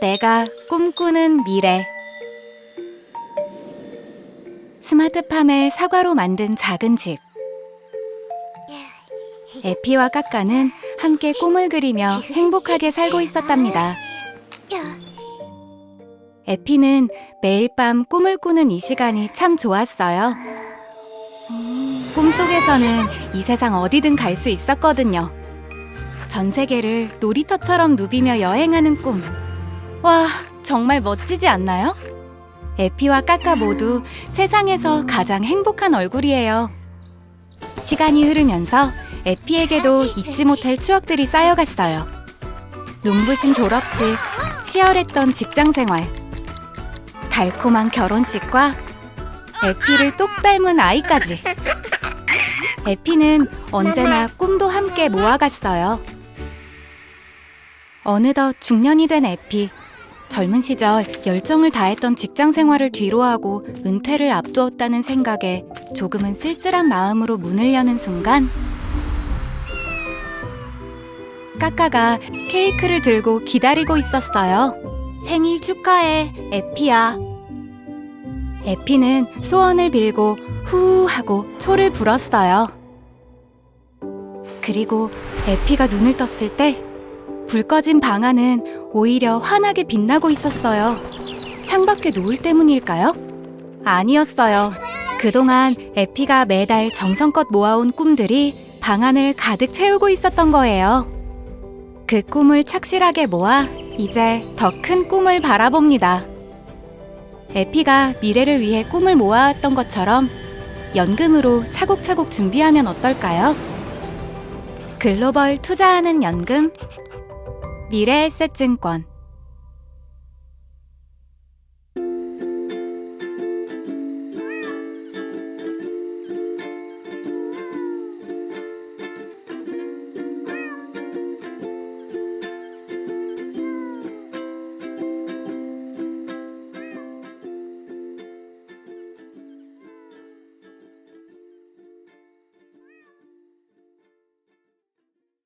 내가 꿈꾸는 미래 스마트팜의 사과로 만든 작은 집 에피와 까까는 함께 꿈을 그리며 행복하게 살고 있었답니다. 에피는 매일 밤 꿈을 꾸는 이 시간이 참 좋았어요. 꿈속에서는 이 세상 어디든 갈 수 있었거든요. 전 세계를 놀이터처럼 누비며 여행하는 꿈. 와, 정말 멋지지 않나요? 에피와 까까 모두 세상에서 가장 행복한 얼굴이에요. 시간이 흐르면서 에피에게도 잊지 못할 추억들이 쌓여갔어요. 눈부신 졸업식, 치열했던 직장 생활, 달콤한 결혼식과 에피를 똑 닮은 아이까지. 에피는 언제나 꿈도 함께 모아갔어요. 어느덧 중년이 된 에피. 젊은 시절 열정을 다했던 직장 생활을 뒤로하고 은퇴를 앞두었다는 생각에 조금은 쓸쓸한 마음으로 문을 여는 순간 까까가 케이크를 들고 기다리고 있었어요. 생일 축하해, 에피야. 에피는 소원을 빌고 후 하고 초를 불었어요. 그리고 에피가 눈을 떴을 때 불 꺼진 방 안은 오히려 환하게 빛나고 있었어요. 창밖에 노을 때문일까요? 아니었어요. 그동안 에피가 매달 정성껏 모아온 꿈들이 방 안을 가득 채우고 있었던 거예요. 그 꿈을 착실하게 모아 이제 더 큰 꿈을 바라봅니다. 에피가 미래를 위해 꿈을 모아왔던 것처럼 연금으로 차곡차곡 준비하면 어떨까요? 글로벌 투자하는 연금 미래에셋증권